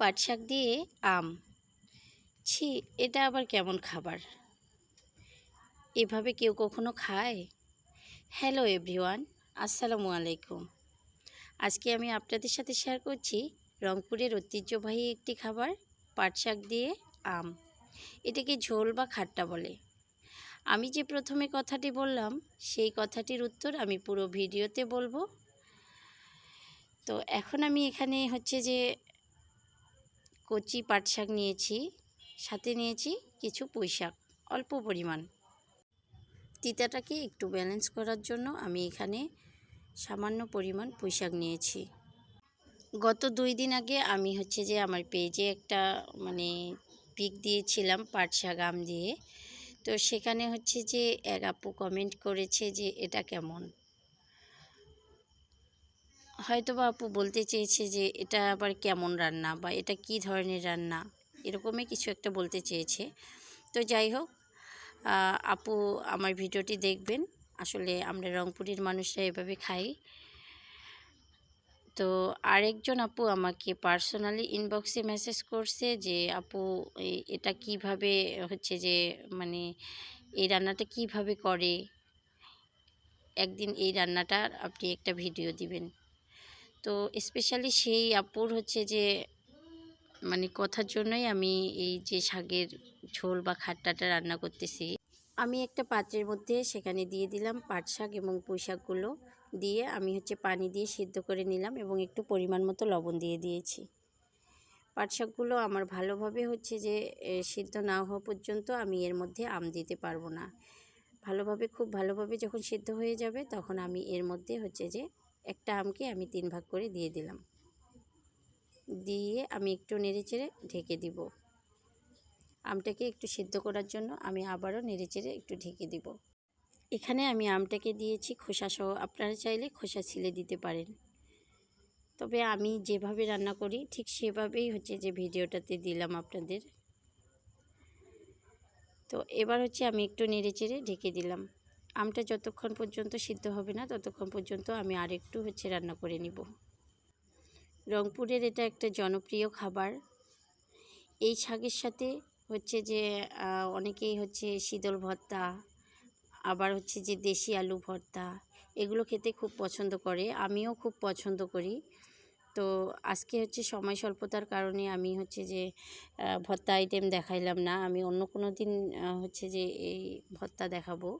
পাট শাক দিয়ে আম। ছি, এটা আবার কেমন খাবার? এভাবে কেউ কখনো খায়? হ্যালো এভরিওয়ান, আসসালামু আলাইকুম। আজকে আমি আপনাদের সাথে শেয়ার করছি রংপুরের ঐতিহ্যবাহী একটি খাবার, পাট শাক দিয়ে আম। এটাকে ঝোল বা খাট্টা বলে। আমি যে প্রথমে কথাটি বললাম, সেই কথাটির উত্তর আমি পুরো ভিডিওতে বলব। তো এখন আমি এখানে হচ্ছে যে কচি পাট শাক নিয়েছি, সাথে নিয়েছি কিছু পুঁই শাক, অল্প পরিমাণ। তিতাটাকে একটু ব্যালেন্স করার জন্য আমি এখানে সামান্য পরিমাণ পুঁই শাক নিয়েছি। গত দুই দিন আগে আমি হচ্ছে যে আমার পেজে একটা মানে পিক দিয়েছিলাম পাট শাক আম দিয়ে। তো সেখানে হচ্ছে যে এক আপু কমেন্ট করেছে যে এটা কেমন? হয়তো বা আপু বলতে চেয়েছে যে, এটা আবার কেমন রান্না বা এটা কি ধরনের রান্না? এরকমই কিছু একটা বলতে চেয়েছে। তো যাই হোক আপু আমার ভিডিওটি দেখবেন। আসলে আমরা রংপুরের মানুষরা এভাবে খাই। তো আরেকজন আপু আমাকে পার্সোনালি ইনবক্সে মেসেজ করছে যে, আপু এটা কীভাবে হচ্ছে যে মানে এই রান্নাটা কীভাবে করে? একদিন এই রান্নাটার আপনি একটা ভিডিও দিবেন। তো স্পেশালি সেই আপুর হচ্ছে যে মানে কথার জন্যই আমি এই যে শাকের ঝোল বা খাট্টাটা রান্না করতেছি। আমি একটা পাত্রের মধ্যে সেখানে দিয়ে দিলাম পাট শাক এবং পুঁই শাকগুলো দিয়ে আমি হচ্ছে পানি দিয়ে সিদ্ধ করে নিলাম এবং একটু পরিমাণ মতো লবণ দিয়ে দিয়েছি। পাট শাকগুলো আমার ভালোভাবে হচ্ছে যে সিদ্ধ না হওয়া পর্যন্ত আমি এর মধ্যে আম দিতে পারব না। ভালোভাবে, খুব ভালোভাবে যখন সিদ্ধ হয়ে যাবে তখন আমি এর মধ্যে হচ্ছে যে একটা আমকে আমি তিন ভাগ করে দিয়ে দিলাম। দিয়ে আমি একটু নেড়েচেড়ে ঢেকে দিব। আমটাকে একটু সিদ্ধ করার জন্য আমি আবারও নেড়েচেড়ে একটু ঢেকে দিব। এখানে আমি আমটাকে দিয়েছি খোসা সহ আপনারা চাইলে খোসা ছিলে দিতে পারেন। তবে আমি যেভাবে রান্না করি ঠিক সেভাবেই হচ্ছে যে ভিডিওটাতে দিলাম আপনাদের। তো এবার হচ্ছে আমি একটু নেড়েচেড়ে ঢেকে দিলাম। আমটা যতক্ষণ পর্যন্ত সিদ্ধ হবে না, ততক্ষণ পর্যন্ত আমি আরেকটু হচ্ছে রান্না করে নিব। রংপুরের এটা একটা জনপ্রিয় খাবার। এই শাকের সাথে হচ্ছে যে অনেকেই হচ্ছে শীতল ভর্তা, আবার হচ্ছে যে দেশি আলু ভর্তা, এগুলো খেতে খুব পছন্দ করে, আমিও খুব পছন্দ করি। তো আজকে হচ্ছে সময় স্বল্পতার কারণে আমি হচ্ছে যে ভর্তা আইটেম দেখাইলাম না, আমি অন্য কোনো দিন হচ্ছে যে এই ভর্তা দেখাবো।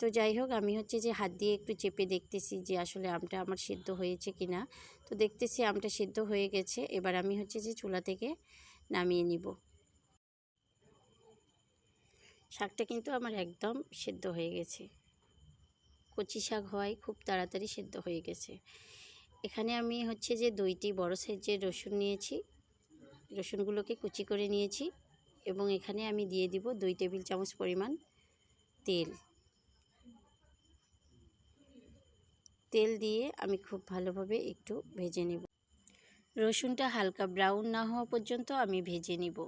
তো যাই হোক, আমি হচ্ছে যে হাত দিয়ে একটু চেপে দেখতেছি যে আসলে আমটা আমার সিদ্ধ হয়েছে কি না তো দেখতেছি আমটা সিদ্ধ হয়ে গেছে, এবার আমি হচ্ছে যে চুলা থেকে নামিয়ে নিব। শাকটা কিন্তু আমার একদম সেদ্ধ হয়ে গেছে। কচি শাক হয় খুব তাড়াতাড়ি সেদ্ধ হয়ে গেছে। এখানে আমি হচ্ছে যে দুইটি বড় সাইজের রসুন নিয়েছি। রসুনগুলোকে কুচি করে নিয়েছি এবং এখানে আমি দিয়ে দিব দুই টেবিল চামচ পরিমাণ তেল। তেল দিয়ে আমি খুব ভালোভাবে একটু ভেজে নেব। রসুনটা হালকা ব্রাউন না হওয়া পর্যন্ত আমি ভেজে নিব।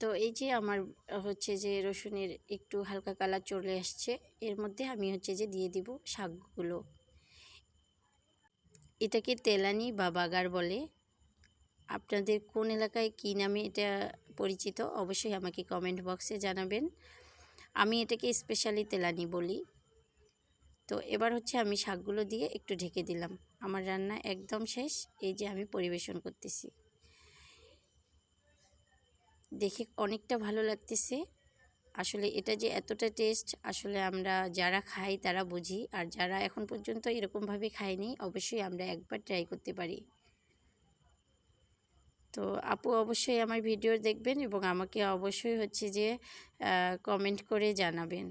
তো এই যে আমার হচ্ছে যে রসুনের একটু হালকা কালার চলে আসছে, এর মধ্যে আমি হচ্ছে যে দিয়ে দিব শাকগুলো। এটাকে তেলানি বা বাগার বলে। আপনাদের কোন এলাকায় কী নামে এটা পরিচিত, অবশ্যই আমাকে কমেন্ট বক্সে জানাবেন। আমি এটাকে স্পেশালি তেলানি বলি। তো এবার হচ্ছে আমি শাকগুলো দিয়ে একটু ঢেকে দিলাম। আমার রান্না একদম শেষ, এই যে আমি পরিবেশন করতেছি। দেখে অনেকটা ভালো লাগতেছে। আসলে এটা যে এতটা টেস্ট আসলে আমরা যারা খাই তারা বুঝি। আর যারা এখন পর্যন্ত এরকমভাবে খায়নি, অবশ্যই আমরা একবার ট্রাই করতে পারি। তো আপু অবশ্যই আমার ভিডিও দেখবেন এবং আমাকে অবশ্যই হচ্ছে যে কমেন্ট করে জানাবেন।